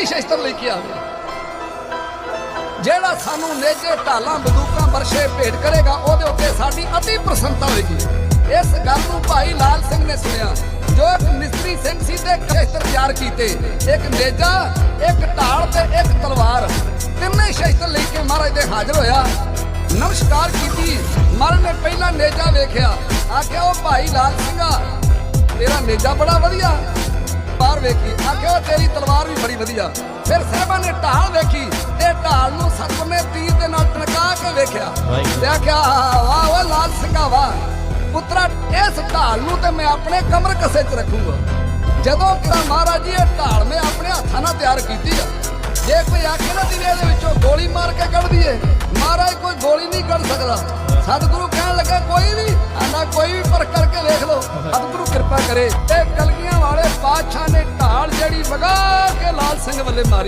ਹੀ ਸ਼ਸਤਰ ਲੈ ਕੇ ਆਵੇ ਜਿਹੜਾ ਸਾਨੂੰ ਨੇਜੇ ਢਾਲਾਂ, ਬੰਦੂਕਾਂ ਵਰਸ਼ੇ ਭੇਟ ਕਰੇਗਾ, ਉਹਦੇ ਉੱਤੇ ਸਾਡੀ ਅਤੀ ਪ੍ਰਸੰਨਤਾ ਹੋਏਗੀ। ਇਸ ਗੱਲ ਨੂੰ ਭਾਈ ਲਾਲ ਸਿੰਘ ਨੇ ਸੁਣਿਆ। ਜੋ ਇੱਕ ਮਿਸਤਰੀ ਸਿੰਘ ਸੀ ਤੇ ਸ਼ਸਤਰ ਤਿਆਰ ਕੀਤੇ। ਇੱਕ ਨੇਜਾ ਇੱਕ ਢਾਲ ਤੇ ਇੱਕ ਤਲਵਾਰ। ਤਿੰਨੇ ਸ਼ਸਤਰ ਲੈ ਕੇ ਮਹਾਰਾਜ ਦੇ ਹਾਜ਼ਰ ਹੋਇਆ। ਨਮਸਕਾਰ ਕੀਤੀ। ਮਹਾਰਾਜ ਨੇ ਪਹਿਲਾ ਨੇਜਾ ਵੇਖਿਆ। ਆਖਿਆ, ਉਹ ਭਾਈ ਲਾਲ ਸਿੰਘਾ, ਤੇਰਾ ਨੇਜਾ ਬੜਾ ਵਧੀਆ। ਵੇਖੀ। ਆਖਿਆ ਉਹ ਤੇਰੀ ਤਲਵਾਰ ਵੀ ਬੜੀ ਵਧੀਆ। ਫਿਰ ਸਾਹਿਬਾਂ ਨੇ ਢਾਲ ਵੇਖੀ ਤੇ ਢਾਲ ਨੂੰ ਸਤਵੇਂ ਤੀਰ ਦੇ ਨਾਲ ਟਣਕਾ ਕੇ ਵੇਖਿਆ। ਤੇ ਆਖਿਆ ਵਾਹ ਵਾਹ ਲਾਲ ਸਿੰਘਾ ਵਾਹ ਪੁੱਤਰਾ ਇਸ ਢਾਲ ਨੂੰ ਤੇ ਮੈਂ ਆਪਣੇ ਕਮਰ ਕਸੇ 'ਚ ਰੱਖੂੰਗਾ। ਜਦੋਂ ਕਿਰਾ ਮਹਾਰਾਜ ਜੀ ਇਹ ਢਾਲ ਮੈਂ ਆਪਣੇ ਹੱਥਾਂ ਨਾਲ ਤਿਆਰ ਕੀਤੀ ਆ ਜੇ ਕੋਈ ਆਖੇ ਨਾ ਦਿਵੇ ਦੇ ਵਿੱਚੋਂ ਗੋਲੀ ਮਾਰ ਕੇ ਕੱਢ ਦਈਏ ਮਹਾਰਾਜ ਕੋਈ ਗੋਲੀ ਨਹੀਂ ਕੱਢ ਸਕਦਾ। ਸਤਿਗੁਰੂ ਕਹਿਣ ਲੱਗਾ ਕੋਈ ਵੀ ਆਂਦਾ ਕੋਈ ਵੀ ਪਰ ਕਰਕੇ ਵੇਖ ਲਓ। ਸਤਿਗੁਰੂ ਕਿਰਪਾ ਕਰੇ ਤੇ ਕਲਗੀਆਂ ਵਾਲੇ ਢਾਲ ਜਿਹੜੀ ਵਗਾ ਕੇ ਲਾਲ ਸਿੰਘ ਵੱਲੇ ਮਾਰੀ।